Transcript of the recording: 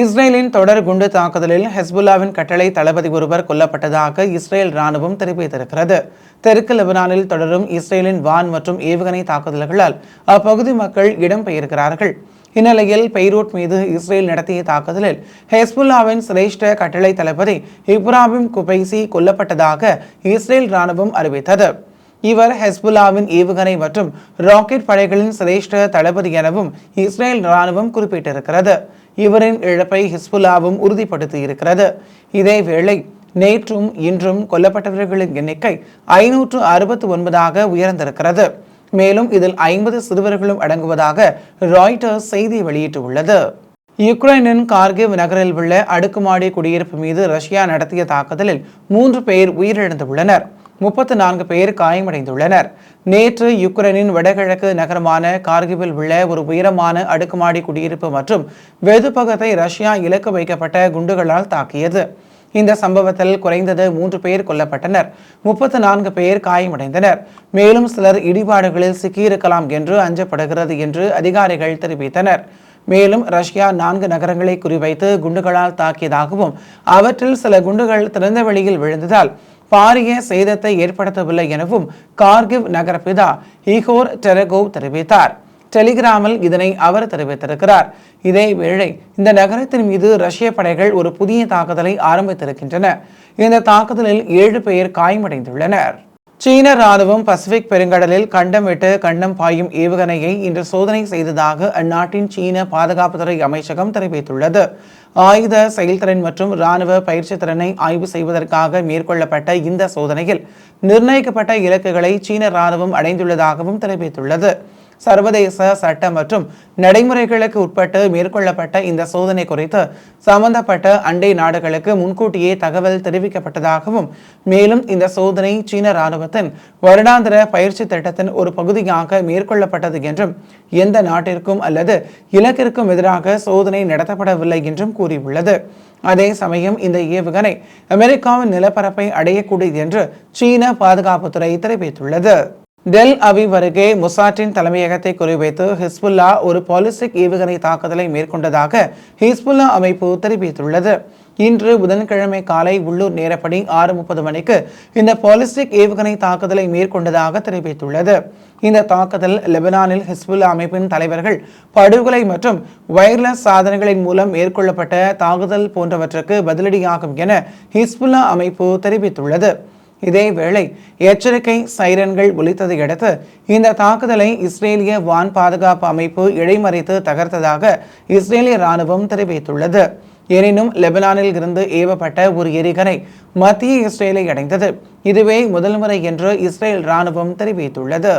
இஸ்ரேலின் தொடர் குண்டு தாக்குதலில் ஹெஸ்புல்லாவின் கட்டளை தளபதி ஒருவர் கொல்லப்பட்டதாக இஸ்ரேல் ராணுவம் தெரிவித்திருக்கிறது. தெற்கு லெபனானில் தொடரும் இஸ்ரேலின் வான் மற்றும் ஏவுகணை தாக்குதல்களால் அப்பகுதி மக்கள் இடம்பெயர்கிறார்கள். இந்நிலையில் பெய்ரூட் மீது இஸ்ரேல் நடத்திய தாக்குதலில் ஹெஸ்புல்லாவின் சிரேஷ்ட கட்டளை தளபதி இப்ராஹிம் குபைசி கொல்லப்பட்டதாக இஸ்ரேல் ராணுவம் அறிவித்தது. இவர் ஹெஸ்புல்லாவின் ஏவுகணை மற்றும் ராக்கெட் படைகளின் சிரேஷ்ட தளபதி எனவும் இஸ்ரேல் ராணுவம் குறிப்பிட்டிருக்கிறது. இவரின் இழப்பை ஹிஸ்புல்லாவும் உறுதிப்படுத்தியிருக்கிறது. இதேவேளை நேற்றும் இன்றும் கொல்லப்பட்டவர்களின் எண்ணிக்கை ஐநூற்று அறுபத்தி ஒன்பதாக உயர்ந்திருக்கிறது. மேலும் இதில் ஐம்பது சிறுவர்களும் அடங்குவதாக ராய்டர்ஸ் செய்தி வெளியிட்டுள்ளது. யுக்ரைனின் கார்கிவ் நகரில் உள்ள அடுக்குமாடி குடியிருப்பு மீது ரஷ்யா நடத்திய தாக்குதலில் மூன்று பேர் உயிரிழந்துள்ளனர். முப்பத்து நான்கு பேர் காயமடைந்துள்ளனர். நேற்று யுக்ரைனின் வடகிழக்கு நகரமான கார்கிவில் உள்ள ஒரு உயரமான அடுக்குமாடி குடியிருப்பு மற்றும் வெதுப்பகத்தை ரஷ்யா இலக்கு வைக்கப்பட்ட குண்டுகளால் தாக்கியது. இந்த சம்பவத்தில் குறைந்தது மூன்று பேர் கொல்லப்பட்டனர். முப்பத்து நான்கு பேர் காயமடைந்தனர். மேலும் சிலர் இடிபாடுகளில் சிக்கியிருக்கலாம் என்று அஞ்சப்படுகிறது என்று அதிகாரிகள் தெரிவித்தனர். மேலும் ரஷ்யா நான்கு நகரங்களை குறிவைத்து குண்டுகளால் தாக்கியதாகவும் அவற்றில் சில குண்டுகள் திறந்த வெளியில் விழுந்ததால் பாரிய சேதத்தை ஏற்படுத்தவில்லை எனவும் கார்கிவ் நகர பிதா ஹிகோர் டெரகோவ் தெரிவித்தார். டெலிகிராமில் இதனை அவர் தெரிவித்திருக்கிறார். இதேவேளை இந்த நகரத்தின் மீது ரஷ்ய படைகள் ஒரு புதிய தாக்குதலை ஆரம்பித்திருக்கின்றன. இந்த தாக்குதலில் ஏழு பேர் காயமடைந்துள்ளனர். சீன ராணுவம் பசிபிக் பெருங்கடலில் கண்டம் விட்டு கண்டம் பாயும் ஏவுகணையை இன்று சோதனை செய்ததாக அந்நாட்டின் சீன பாதுகாப்புத்துறை அமைச்சகம் தெரிவித்துள்ளது. ஆயுத செயல்திறன் மற்றும் ராணுவ பயிற்சி திறனை ஆய்வு செய்வதற்காக மேற்கொள்ளப்பட்ட இந்த சோதனையில் நிர்ணயிக்கப்பட்ட இலக்குகளை சீன ராணுவம் அடைந்துள்ளதாகவும் தெரிவித்துள்ளது. சர்வதேச சட்ட மற்றும் நடைமுறைகளுக்கு உட்பட்டு மேற்கொள்ளப்பட்ட இந்த சோதனை குறித்து சம்பந்தப்பட்ட அண்டை நாடுகளுக்கு முன்கூட்டியே தகவல் தெரிவிக்கப்பட்டதாகவும் மேலும் இந்த சோதனை சீன ராணுவத்தின் வருடாந்திர பயிற்சி திட்டத்தின் ஒரு பகுதியாக மேற்கொள்ளப்பட்டது என்றும் எந்த நாட்டிற்கும் அல்லது இலக்கிற்கும் எதிராக சோதனை நடத்தப்படவில்லை என்றும் கூறியுள்ளது. அதே சமயம் இந்த ஏவுகணை அமெரிக்காவின் நிலப்பரப்பை அடையக்கூடியது என்று சீன பாதுகாப்புத்துறை தெரிவித்துள்ளது. டெல் அவிவ் அருகே முசாட்டின் தலைமையகத்தை குறிவைத்து ஹிஸ்புல்லா ஒரு பாலிஸ்டிக் ஏவுகணை தாக்குதலை மேற்கொண்டதாக ஹிஸ்புல்லா அமைப்பு தெரிவித்துள்ளது. இன்று புதன்கிழமை காலை உள்ளூர் நேரப்படி ஆறு முப்பது மணிக்கு இந்த பாலிஸ்டிக் ஏவுகணை தாக்குதலை மேற்கொண்டதாக தெரிவித்துள்ளது. இந்த தாக்குதல் லெபனானில் ஹிஸ்புல்லா அமைப்பின் தலைவர்கள் படுகொலை மற்றும் வயர்லெஸ் சாதனங்களின் மூலம் மேற்கொள்ளப்பட்ட தாக்குதல் போன்றவற்றுக்கு பதிலடியாகும் என ஹிஸ்புல்லா அமைப்பு தெரிவித்துள்ளது. இதேவேளை எச்சரிக்கை சைரன்கள் ஒலித்ததை அடுத்து இந்த தாக்குதலை இஸ்ரேலிய வான் பாதுகாப்பு அமைப்பு இடைமறித்து தகர்த்ததாக இஸ்ரேலிய ராணுவம் தெரிவித்துள்ளது. எனினும் லெபனானில் இருந்து ஏவப்பட்ட ஒரு எரிகணை மத்திய இஸ்ரேலை அடைந்தது. இதுவே முதல் முறை என்று இஸ்ரேல் ராணுவம் தெரிவித்துள்ளது.